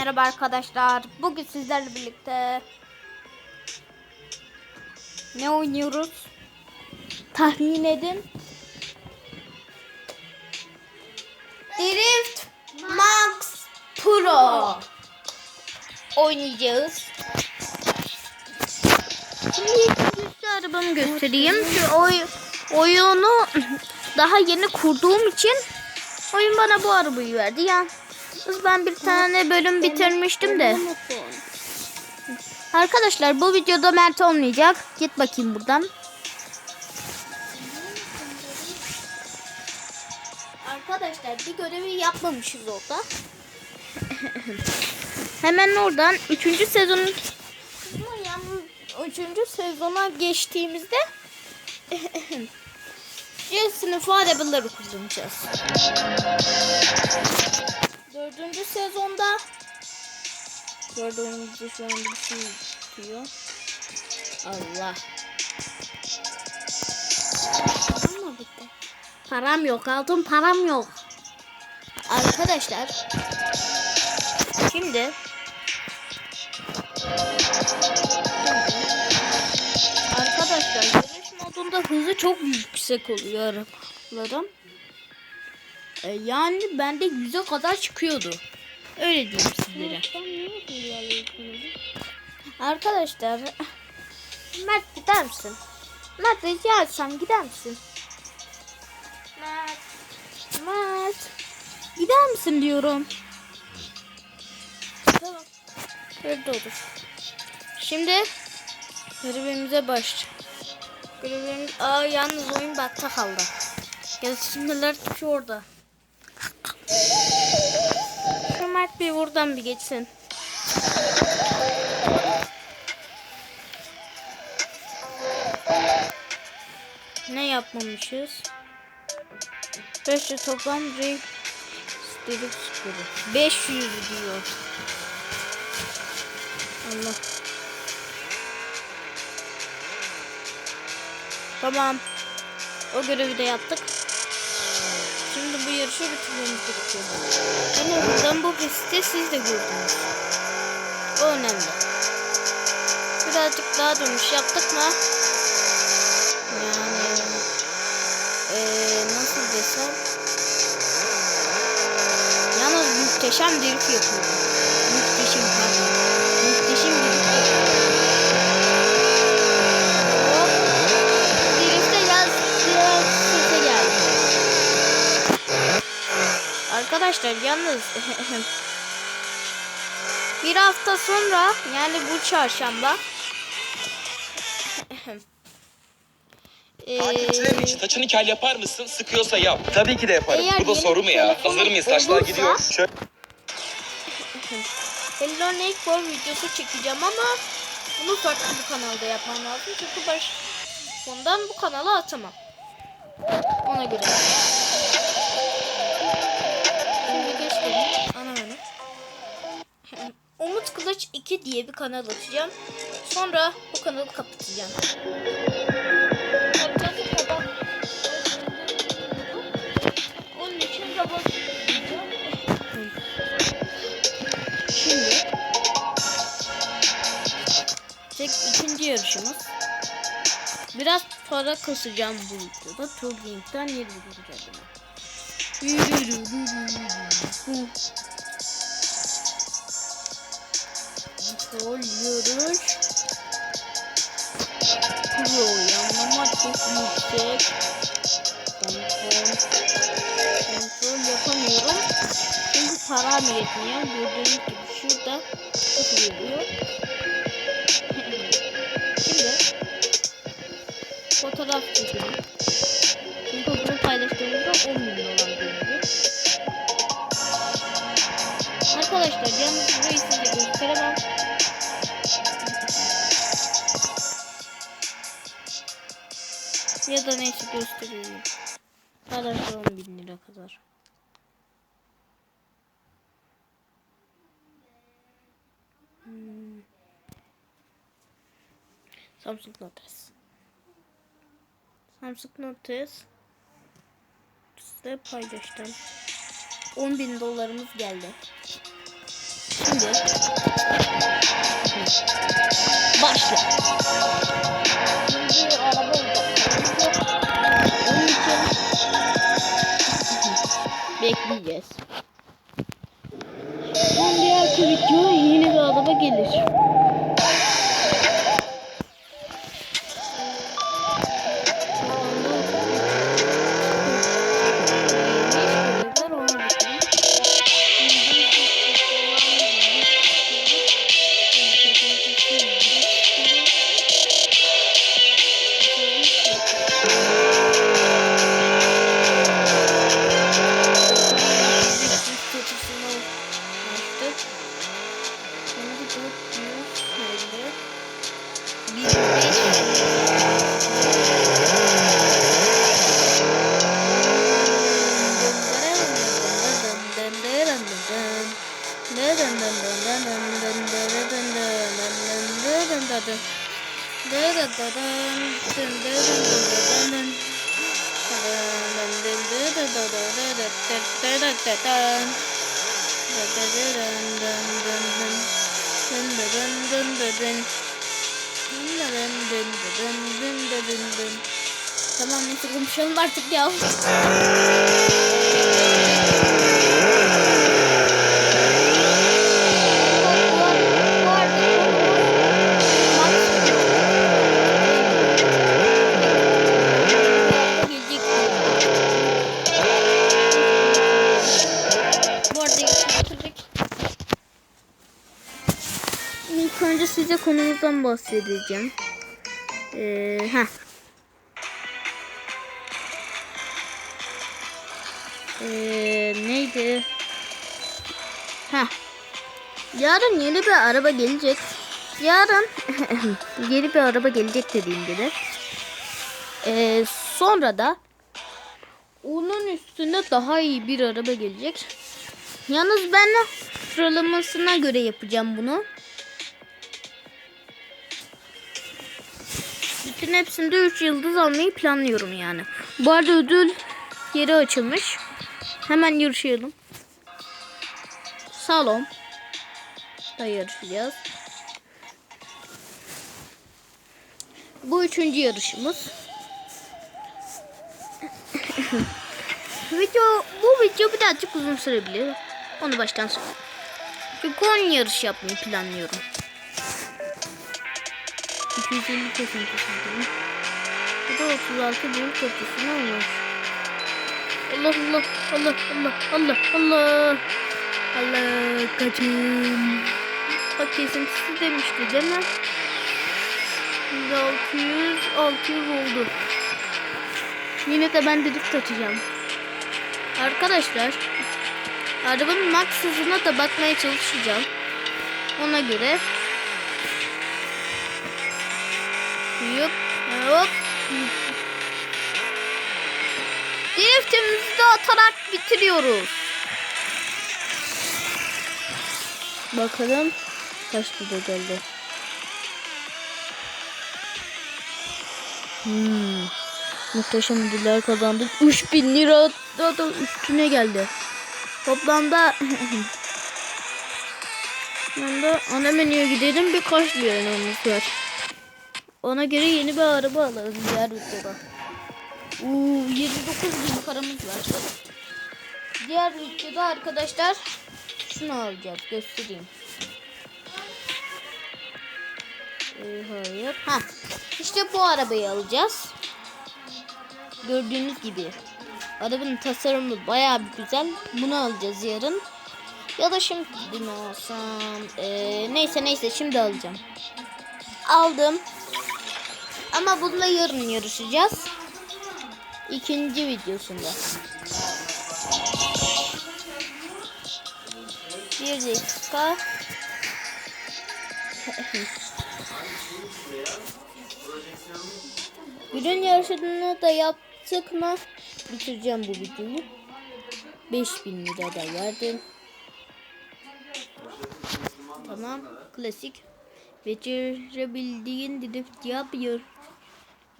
merhaba arkadaşlar. Bugün sizlerle birlikte ne oynuyoruz? Tahmin edin. Drift Max Pro oynayacağız. Şimdi önce arabamı göstereyim. Şu oy oyunu daha yeni kurduğum için oyun bana bu arabayı verdi ya. Kız ben bir tane bölüm bitirmiştim de. Arkadaşlar bu videoda Mert olmayacak. Git bakayım buradan. Arkadaşlar bir görevi yapmamışız orada. Hemen oradan 3. sezonun Üçüncü sezona geçtiğimizde C sınıfı arabaları kullanacağız. Dördüncü sezonda şu an bir şey tutuyor. Allah. Param mı bitti? Param yok. Altın param yok. Arkadaşlar. Şimdi Arkadaşlar yarış modunda hızı çok yüksek oluyor arabaların. E, yani bende yüze kadar çıkıyordu. Öyle diyeyim sizlere. Arkadaşlar Mert gider misin? Mert rica etsem gider misin? Mert. Mert. Gider misin diyorum. Tamam. Öyle olur. Şimdi görevimize baş. Görevimiz... Aa yalnız oyun bakta kaldı. Gelişimler tuşu orada. Mert bir geçsin. Ne yapmamışız? 500 toplam Ray Sterik skoru. 500 diyor. Allah. Tamam. O görevi de yaptık. Şimdi bu yarışı bitirmemiz gerekiyor. En azından bu pistte siz de gördünüz. O önemli. Birazcık daha dönüş yaptık mı? Yani eee nasıl desem Yalnız muhteşem drift yapıyor. Muhteşem pardon. Muhteşem drift yapıyor. Hop. Drift'e yaz biraz sese geldi. Arkadaşlar yalnız bir hafta sonra yani bu çarşamba Takipçilerin için saçını kel yapar mısın? Sıkıyorsa yap. Tabii ki de yaparım. Eğer Bu da soru mu ya? telefonun Hazır mıyız? Saçlar olursa- gidiyor. Şöyle Hello Neighbor videosu çekeceğim ama bunu farklı bir kanalda yapmam lazım. Çünkü baş bundan bu kanala atamam. Ona göre. Umut Kılıç 2 diye bir kanal açacağım. Sonra bu kanalı kapatacağım. Şimdi tek ikinci yarışımız. Biraz para kasacağım bu videoda. Turlink'ten yeri bulacağım. Yarış. Pro yanlama çok yüksek. Kontrol. Kontrol yapamıyorum. Çünkü param yetmiyor. Gördüğünüz gibi şurada sıfır veriyor. Şimdi fotoğraf çekelim. Çünkü bunu paylaştığımızda 10 bin dolar. Arkadaşlar yalnız burayı size gösteremem. Ya da neyse gösteriyorum. Arkadaşlar 10 bin lira kadar. Samsung Note S. Samsung Note S. Size paylaştım. 10 bin dolarımız geldi. Şimdi. Başla. Şimdi araba olacak. Bekleyeceğiz. Tamam neyse konuşalım artık ya. Konumuzdan bahsedeceğim. Ee, heh. Ee, neydi? Ha. Yarın yeni bir araba gelecek. Yarın yeni bir araba gelecek dediğim gibi. Ee, sonra da onun üstünde daha iyi bir araba gelecek. Yalnız ben sıralamasına göre yapacağım bunu. Bütün hepsinde 3 yıldız almayı planlıyorum yani. Bu arada ödül yeri açılmış. Hemen yarışalım. Salon. Da yarışacağız. Bu üçüncü yarışımız. video bu video birazcık uzun sürebilir. Onu baştan söyleyeyim. Çünkü 10 yarış yapmayı planlıyorum. 250 kesin kesin. Bu da 36 büyük kapısına olmuş. Allah Allah Allah Allah Allah Allah Allah kaçın. Bak kesintisi demişti değil mi? Şimdi 600 600 oldu. Yine de ben drift atacağım. Arkadaşlar arabanın max hızına da bakmaya çalışacağım. Ona göre Yup, hop. Driftimizi de atarak bitiriyoruz. Bakalım kaç video geldi. Hmm. Muhteşem ödüller kazandık. 3000 lira da, da üstüne geldi. Toplamda ben de ana menüye gidelim birkaç liramız var. Ona göre yeni bir araba alırız diğer videoda. Uuu 29 bin paramız var. Diğer videoda arkadaşlar şunu alacağız göstereyim. Ee, hayır. Ha. İşte bu arabayı alacağız. Gördüğünüz gibi. Arabanın tasarımı bayağı bir güzel. Bunu alacağız yarın. Ya da şimdi mi alsam? Ee, neyse neyse şimdi alacağım. Aldım. Ama bununla yarın yarışacağız. İkinci videosunda. Bir dakika. Günün yarışını da yaptık mı? Bitireceğim bu videoyu. 5000 lira da verdim. Tamam. Klasik. Becerebildiğin drift yapıyor.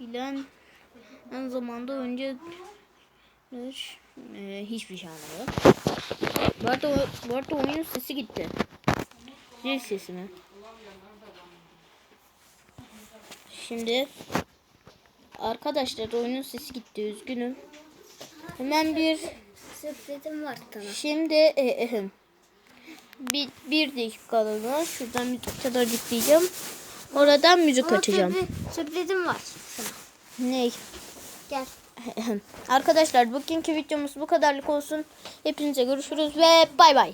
İlan en zamanda önce ee, hiçbir şey anlamadım. Bu arada, bu arada oyunun sesi gitti. Zil sesi mi? Şimdi arkadaşlar oyunun sesi gitti üzgünüm. Hemen bir Sürprizim var sana. şimdi e, ehem. bir, bir dakikalığına şuradan müzik kadar diyeceğim. Oradan müzik Ama açacağım. sürpriz- sürprizim var sana. Ne? Gel. Arkadaşlar bugünkü videomuz bu kadarlık olsun. Hepinize görüşürüz ve bay bay.